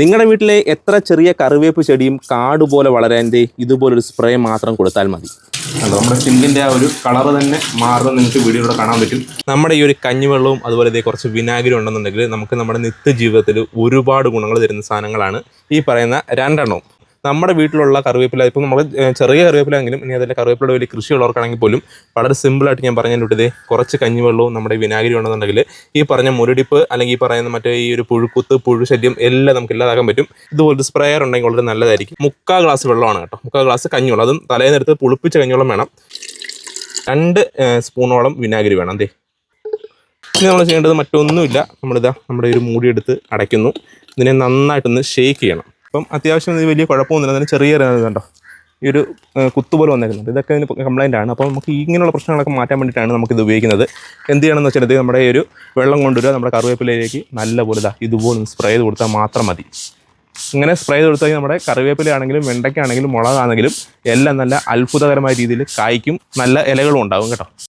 നിങ്ങളുടെ വീട്ടിലെ എത്ര ചെറിയ കറിവേപ്പ് ചെടിയും കാട് പോലെ വളരാന്റെ ഇതുപോലൊരു സ്പ്രേ മാത്രം കൊടുത്താൽ മതി. നമ്മുടെ സിങ്കിന്റെ ആ ഒരു കളർ തന്നെ മാറുന്നത് നിങ്ങൾക്ക് വീഡിയോയിലൂടെ കാണാൻ പറ്റും. നമ്മുടെ ഈ ഒരു കഞ്ഞിവെള്ളവും അതുപോലെ ഇതേ കുറച്ച് വിനാഗിരി ഉണ്ടെന്നുണ്ടെങ്കിൽ നമുക്ക് നമ്മുടെ നിത്യജീവിതത്തിൽ ഒരുപാട് ഗുണങ്ങൾ തരുന്ന സാധനങ്ങളാണ് ഈ പറയുന്ന രണ്ടെണ്ണവും നമ്മുടെ വീട്ടിലുള്ള കറിവേപ്പില ഇപ്പം നമ്മൾ ചെറിയ കറിവേപ്പിലെങ്കിലും ഇനി അതിന്റെ കറിവേപ്പിലയുടെ വലിയ കൃഷിയുള്ളവർക്കാണെങ്കിൽ പോലും വളരെ സിമ്പിളായിട്ട് ഞാൻ പറഞ്ഞു വിട്ടതേ കുറച്ച് കഞ്ഞിവെള്ളവും നമ്മുടെ വിനാഗിരി ഉണ്ടെന്നുണ്ടെങ്കിൽ ഈ പറഞ്ഞ മുരടിപ്പ് അല്ലെങ്കിൽ ഈ പറയുന്ന മറ്റേ ഈ ഒരു പുഴുക്കുത്ത് പുഴുശല്യം എല്ലാം നമുക്ക് ഇല്ലാതാക്കാൻ പറ്റും. ഇതുപോലത്തെ സ്പ്രേയർ ഉണ്ടെങ്കിൽ വളരെ നല്ലതായിരിക്കും. മുക്കാൽ ഗ്ലാസ് വെള്ളമാണ് കേട്ടോ. മുക്കാൽ ഗ്ലാസ് കഞ്ഞിവെള്ളം. അതും തലേന്നെടുത്ത് പുളിപ്പിച്ച കഞ്ഞിവെള്ളം വേണം. രണ്ട് സ്പൂണോളം വിനാഗിരി വേണം. അതെ ഇനി നമ്മൾ ചെയ്യേണ്ടത് മറ്റൊന്നുമില്ല. നമ്മളിതാ നമ്മുടെ ഒരു മൂടിയെടുത്ത് അടയ്ക്കുന്നു. ഇതിനെ നന്നായിട്ടൊന്ന് ഷേക്ക് ചെയ്യണം. അപ്പം അത്യാവശ്യം ഇത് വലിയ കുഴപ്പമൊന്നുമില്ല. അതിന് ചെറിയ കണ്ടോ? ഈ ഒരു കുത്തുപോലെ വന്നേക്കുന്നുണ്ട്. ഇതൊക്കെ ഇതിന് കംപ്ലൈന്റ് ആണ്. അപ്പോൾ നമുക്ക് ഇങ്ങനെയുള്ള പ്രശ്നങ്ങളൊക്കെ മാറ്റാൻ വേണ്ടിയിട്ടാണ് നമുക്കിത് ഉപയോഗിക്കുന്നത്. എന്ത് ചെയ്യണമെന്ന് ഇത് നമ്മുടെ ഈ ഒരു വെള്ളം കൊണ്ടുവരിക നമ്മുടെ കറിവേപ്പിലയിലേക്ക് നല്ലപോലെ ഇതാ ഇതുപോലെ സ്പ്രേ ചെയ്ത് കൊടുത്താൽ മാത്രം മതി. ഇങ്ങനെ സ്പ്രേ ചെയ്ത് കൊടുത്താൽ നമ്മുടെ കറിവേപ്പിലയാണെങ്കിലും വെണ്ടയ്ക്കാണെങ്കിലും മുളകാണെങ്കിലും എല്ലാം നല്ല അത്ഭുതകരമായ രീതിയിൽ കായ്ക്കും. നല്ല ഇലകളും ഉണ്ടാകും കേട്ടോ.